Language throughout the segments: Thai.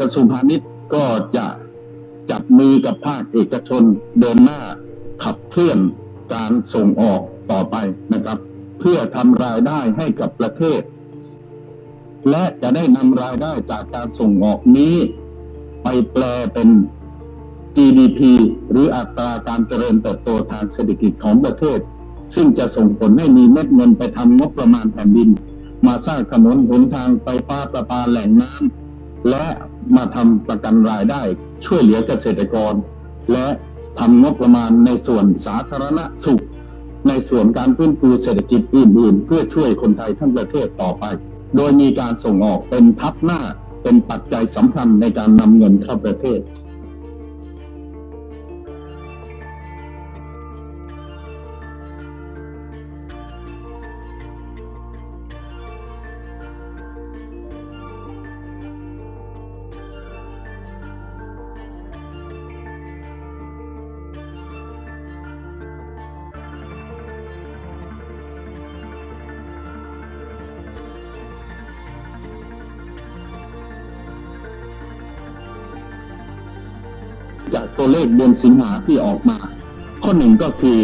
กระทรวงพาณิชย์ก็จะจับมือกับภาคเอกชนเดินหน้าขับเคลื่อนการส่งออกต่อไปนะครับ เพื่อทำรายได้ให้กับประเทศ และจะได้นำรายได้จากการส่งออกนี้ ไปแปลเป็น GDP หรืออัตราการเจริญเติบโตทางเศรษฐกิจของประเทศ ซึ่งจะส่งผลให้มีเม็ดเงินไปทำงบประมาณแผ่นดิน มาสร้างถนนหนทางไฟฟ้าประปาแหล่งน้ำ และมาทำประกันรายได้ช่วยเหลือเกษตรกร และทำงบประมาณในส่วนสาธารณสุข ในส่วนการฟื้นฟูเศรษฐกิจอื่น ๆ เพื่อช่วยคนไทยทั้งประเทศต่อไป โดยมีการส่งออกเป็นทับหน้าเป็นปัจจัยสำคัญในการนำเงินเข้าประเทศ จากตัวเลขเดือนสิงหาที่ออกมา ข้อหนึ่งก็คือ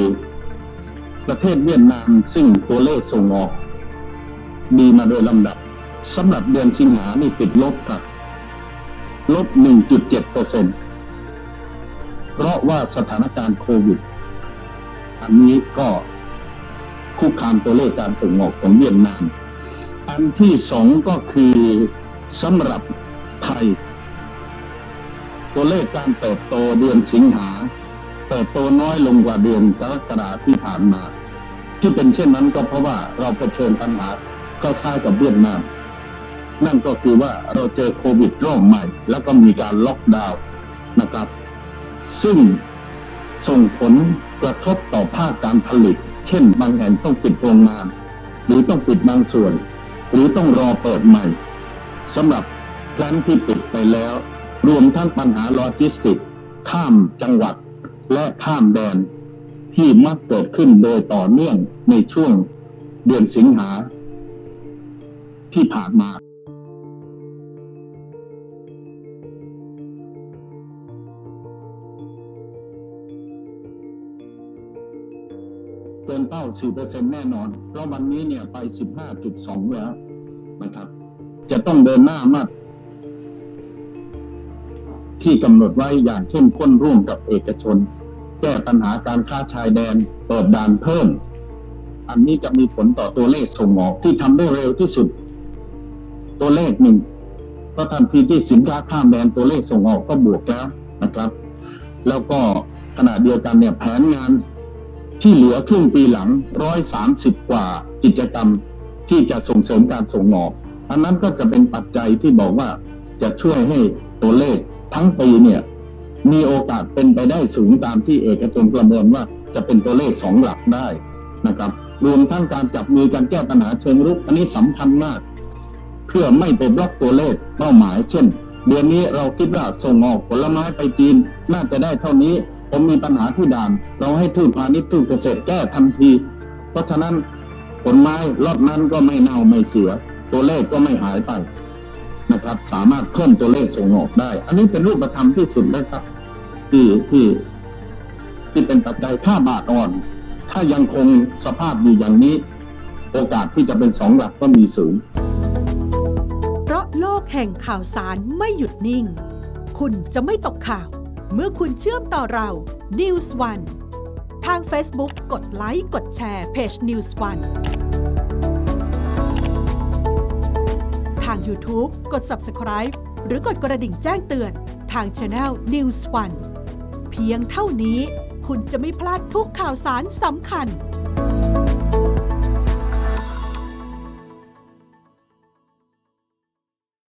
ประเทศเวียดนามซึ่งตัวเลขส่งออก ดีมาโดยลำดับสำหรับเดือนสิงหานี่ติดลบครับลบ 1.7เปอร์เซ็นเพราะว่าสถานการณ์โควิด อันนี้ก็คุกคามตัวเลขการส่งออกของเวียดนาม อันที่สองก็คือสำหรับไทย ตัวเลขการเติบโตเดือนสิงหา เติบโตน้อยลงกว่าเดือนกรกฎาที่ผ่านมา ที่เป็นเช่นนั้นก็เพราะว่าเราเผชิญปัญหาคล้ายกับเวียดนาม นั่นก็คือว่าเราเจอโควิดรอบใหม่ แล้วก็มีการล็อกดาวน์นะครับ ซึ่งส่งผลกระทบต่อภาคการผลิต เช่น บางแห่งต้องปิดโรงงาน หรือต้องปิดบางส่วน หรือต้องรอเปิดใหม่สำหรับแพลนที่ปิดไปแล้ว รวมทั้งปัญหาโลจิสติก ข้ามจังหวัด และข้ามแดน ที่มักเกิดขึ้นโดยต่อเนื่องในช่วงเดือนสิงหา ที่ผ่านมาเกินเป้า 4%แน่นอน เพราะวันนี้เนี่ยไป 15.2 แล้วนะครับ จะต้องเดินหน้ามาก ที่กำหนดไว้อย่างเข้มข้นร่วมกับเอกชน แก้ปัญหาการค้าชายแดนเปิดด่านเพิ่ม อันนี้จะมีผลต่อตัวเลขส่งออกที่ทำได้เร็วที่สุด ตัวเลขหนึ่งก็ทันทีที่สินค้าข้ามแดนตัวเลขส่งออกก็บวกแล้วนะครับ แล้วก็ขณะเดียวกันเนี่ยแผนงานที่เหลือครึ่งปีหลังร้อยสามสิบกว่ากิจกรรมที่จะส่งเสริมการส่งออก อันนั้นก็จะเป็นปัจจัยที่บอกว่าจะช่วยให้ตัวเลข ทั้งปีเนี่ย มีโอกาสเป็นไปได้สูงตามที่เอกชนประเมินว่าจะเป็นตัวเลขสองหลักได้นะครับ รวมทั้งการจับมือกันแก้ปัญหาเชิงรุกอันนี้สำคัญมาก เพื่อไม่ไปบล็อกตัวเลขเป้าหมาย เช่น เดือนนี้เราคิดว่าส่งออกผลไม้ไปจีน น่าจะได้เท่านี้ ผมมีปัญหาที่ด่าน เราให้ทูตพาณิชย์ทูตเกษตรแก้ทันที เพราะฉะนั้นผลไม้รอบนั้นก็ไม่เน่าไม่เสีย ตัวเลขก็ไม่หายไป นะครับ สามารถเพิ่มตัวเลขส่งออกได้ อันนี้เป็นรูปธรรมที่สุดเลยครับ ที่ที่ที่เป็นปัจจัยถ้าบาทอ่อน ถ้ายังคงสภาพอยู่อย่างนี้ โอกาสที่จะเป็นสองหลักก็มีสูง เพราะโลกแห่งข่าวสารไม่หยุดนิ่ง คุณจะไม่ตกข่าว เมื่อคุณเชื่อมต่อเรา News One ทาง Facebook กดไลค์กดแชร์เพจ News One ทาง YouTube กด Subscribe หรือกดกระดิ่งแจ้งเตือนทาง Channel News One เพียงเท่านี้คุณจะไม่พลาดทุกข่าวสารสำคัญ